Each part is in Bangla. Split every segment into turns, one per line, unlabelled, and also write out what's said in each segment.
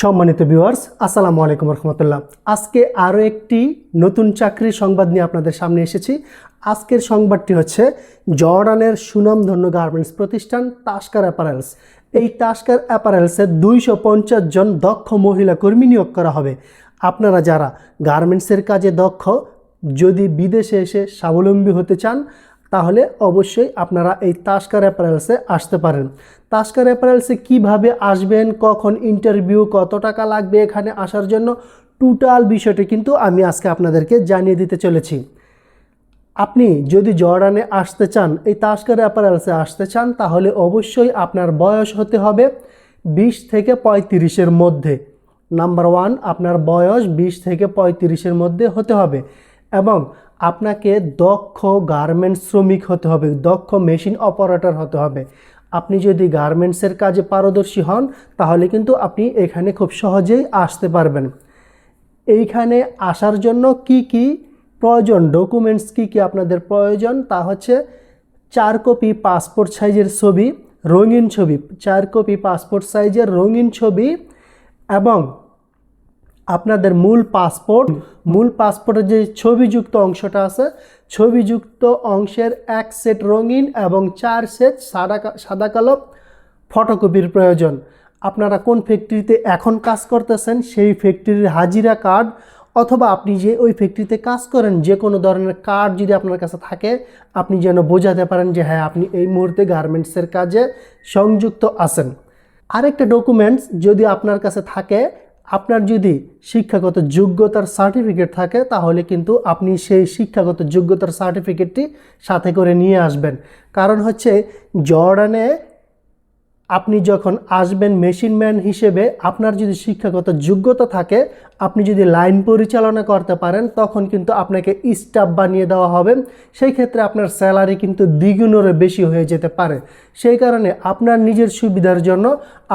সম্মানিত ভিউয়ার্স আসসালামু আলাইকুম রহমতুল্লাহ। আজকে আরও একটি নতুন চাকরির সংবাদ নিয়ে আপনাদের সামনে এসেছি। আজকের সংবাদটি হচ্ছে জর্ডানের সুনামধন্য গার্মেন্টস প্রতিষ্ঠান তাস্কার অ্যাপারেলস। এই তাস্কার অ্যাপারেলসে দুইশো পঞ্চাশ জন দক্ষ মহিলা কর্মী নিয়োগ করা হবে। আপনারা যারা গার্মেন্টসের কাজে দক্ষ, যদি বিদেশে এসে স্বাবলম্বী হতে চান তাহলে অবশ্যই আপনারা এই তাস্কার অ্যাপারেলসে আসতে পারেন। তাস্কার অ্যাপারেলসে কীভাবে আসবেন, কখন ইন্টারভিউ, কত টাকা লাগবে এখানে আসার জন্য, টোটাল বিষয়টি কিন্তু আমি আজকে আপনাদেরকে জানিয়ে দিতে চলেছি। আপনি যদি জর্ডানে আসতে চান, এই তাস্কার অ্যাপারেলসে আসতে চান, তাহলে অবশ্যই আপনার বয়স হতে হবে বিশ থেকে পঁয়ত্রিশের মধ্যে। নাম্বার ওয়ান, আপনার বয়স বিশ থেকে পঁয়ত্রিশের মধ্যে হতে হবে। এবং আপনাকে দক্ষ গার্মেন্টস শ্রমিক হতে হবে, দক্ষ মেশিন অপারেটর হতে হবে। আপনি যদি গার্মেন্টসের কাজে পারদর্শী হন, তাহলে কিন্তু আপনি এখানে খুব সহজেই আসতে পারবেন। এইখানে আসার জন্য কি কি প্রয়োজন? ডকুমেন্টস কি কি আপনাদের প্রয়োজন? তা হচ্ছে চার কপি পাসপোর্ট সাইজের ছবি, রঙিন ছবি, চার কপি পাসপোর্ট সাইজের রঙিন ছবি এবং আপনাদের মূল পাসপোর্ট, মূল পাসপোর্টের যে ছবিযুক্ত অংশটা আছে, ছবিযুক্ত অংশের এক সেট রঙিন এবং চার সেট সাদা সাদা কালো ফটোকপির প্রয়োজন। আপনারা কোন ফ্যাক্টরিতে এখন কাজ করতেছেন, সেই ফ্যাক্টরির হাজিরা কার্ড অথবা আপনি যে ওই ফ্যাক্টরিতে কাজ করেন, যে কোনো ধরনের কার্ড যদি আপনার কাছে থাকে, আপনি যেন বোঝাতে পারেন যে হ্যাঁ আপনি এই মুহূর্তে গার্মেন্টসের কাজে সংযুক্ত আছেন। আরেকটা ডকুমেন্টস যদি আপনার কাছে থাকে আপনার যদি শিক্ষাগত যোগ্যতার সার্টিফিকেট থাকে, তাহলে কিন্তু আপনি সেই শিক্ষাগত যোগ্যতার সার্টিফিকেটটি সাথে করে নিয়ে আসবেন। কারণ হচ্ছে, জর্ডানে আপনি যখন আসবেন মেশিন ম্যান হিসেবে, আপনার যদি শিক্ষাগত যোগ্যতা থাকে, আপনি যদি লাইন পরিচালনা করতে পারেন, তখন কিন্তু আপনাকে স্টাফ বানিয়ে দেওয়া হবে। সেই ক্ষেত্রে আপনার স্যালারি কিন্তু দ্বিগুণেরও বেশি হয়ে যেতে পারে। সেই কারণে আপনার নিজের সুবিধার জন্য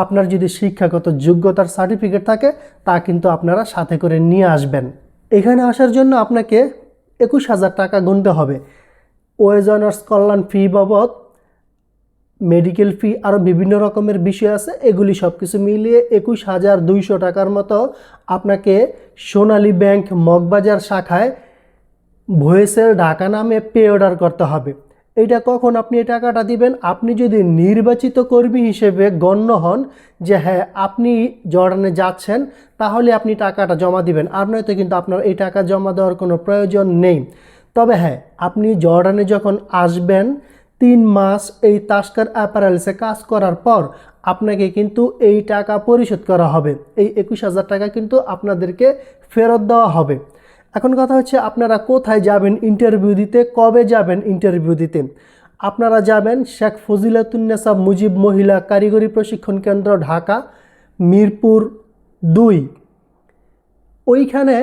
আপনার যদি শিক্ষাগত যোগ্যতার সার্টিফিকেট থাকে, তা কিন্তু আপনারা সাথে করে নিয়ে আসবেন। এখানে আসার জন্য আপনাকে একুশ হাজার টাকা গুনতে হবে। ওয়েজ অনার্স কল্যাণ ফি বাবদ মেডিকেল ফি আরও বিভিন্ন রকমের বিষয় আছে, এগুলি সব কিছু মিলিয়ে একুশ হাজার দুইশো টাকার মতো আপনাকে সোনালী ব্যাংক মগবাজার শাখায় ভয়েসের ঢাকা নামে পে অর্ডার করতে হবে। এটা কখন আপনি এই টাকাটা দিবেন? আপনি যদি নির্বাচিত কর্মী হিসেবে গণ্য হন যে হ্যাঁ আপনি জর্ডানে যাচ্ছেন, তাহলে আপনি টাকাটা জমা দিবেন। আর নয়তো কিন্তু আপনার এই টাকা জমা দেওয়ার কোনো প্রয়োজন নেই। তবে হ্যাঁ আপনি জর্ডানে যখন আসবেন তিন মাস এই তাস্কার অ্যাপারেলসে কাজ করার পর আপনাকে কিন্তু এই টাকা পরিশোধ করা হবে। এই একুশ হাজার টাকা কিন্তু আপনাদেরকে ফেরত দেওয়া হবে। এখন কথা হচ্ছে আপনারা কোথায় যাবেন ইন্টারভিউ দিতে, কবে যাবেন ইন্টারভিউ দিতে? আপনারা যাবেন শেখ ফজিলাতুন্নেসা মুজিব মহিলা কারিগরি প্রশিক্ষণ কেন্দ্র, ঢাকা, মিরপুর দুই। ওইখানে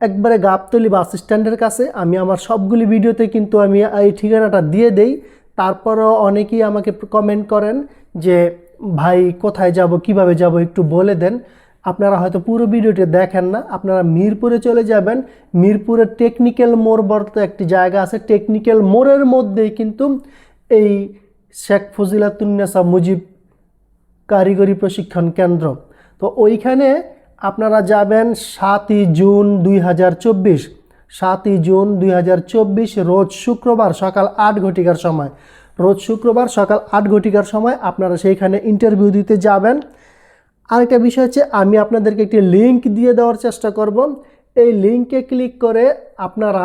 একবারে গাবতলি বাস স্ট্যান্ডের কাছে। আমি আমার সবগুলি ভিডিওতে কিন্তু আমি এই ঠিকানাটা দিয়ে দেই। তারপরও অনেকেই আমাকে কমেন্ট করেন যে, ভাই, কোথায় যাব, কীভাবে যাব, একটু বলে দেন। আপনারা হয়তো পুরো ভিডিওটি দেখেন না, আপনারা মিরপুরে চলে যাবেন। মিরপুরের টেকনিক্যাল মোড় বলতে একটি জায়গা আছে। টেকনিক্যাল মোড়ের মধ্যেই কিন্তু এই শেখ ফজিলাতুন্নেসা মুজিব কারিগরি প্রশিক্ষণ কেন্দ্র। তো ওইখানে আপনারা যাবেন সাতই জুন দুই হাজার চব্বিশ। সাতই জুন দুই হাজার চব্বিশ, রোজ শুক্রবার সকাল আট ঘটিকার সময়। রোজ শুক্রবার সকাল আট ঘটিকার সময় আপনারা সেইখানে ইন্টারভিউ দিতে যাবেন। আরেকটা বিষয় হচ্ছে, আমি আপনাদেরকে একটি লিঙ্ক দিয়ে দেওয়ার চেষ্টা করব। এই লিঙ্কে ক্লিক করে আপনারা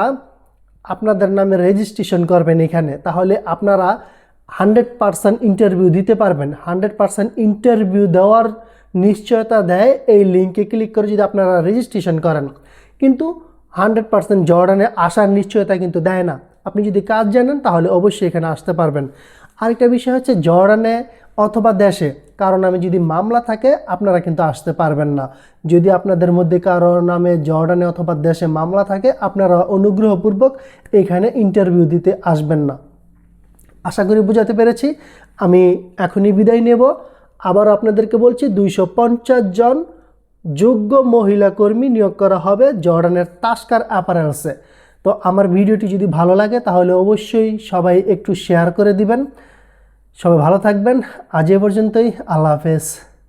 আপনাদের নামে রেজিস্ট্রেশন করবেন এখানে। তাহলে আপনারা হান্ড্রেড পারসেন্ট ইন্টারভিউ দিতে পারবেন। হান্ড্রেড পারসেন্ট ইন্টারভিউ দেওয়ার নিশ্চয়তা দেয় এই লিঙ্কে ক্লিক করে যদি আপনারা রেজিস্ট্রেশন করেন। কিন্তু হান্ড্রেড পার্সেন্ট জর্ডানে আসার নিশ্চয়তা কিন্তু দেয় না। আপনি যদি কাজ জানেন, তাহলে অবশ্যই এখানে আসতে পারবেন। আরেকটা বিষয় হচ্ছে জর্ডানে অথবা দেশে, কারও নামে যদি মামলা থাকে, আপনারা কিন্তু আসতে পারবেন না। যদি আপনাদের মধ্যে কারও নামে জর্ডানে অথবা দেশে মামলা থাকে, আপনারা অনুগ্রহপূর্বক এখানে ইন্টারভিউ দিতে আসবেন না। আশা করি বোঝাতে পেরেছি। আমি এখনই বিদায় নেব। আবার আপনাদেরকে বলছি, দুইশো পঞ্চাশ জন যোগ্য মহিলা কর্মী নিয়োগ করা হবে জর্ডানের তাস্কার অ্যাপারেলসে। তো আমার ভিডিওটি যদি ভালো লাগে, তাহলে অবশ্যই সবাই একটু শেয়ার করে দিবেন। সবাই ভালো থাকবেন। আজ এ পর্যন্তই। আল্লাহ হাফেজ।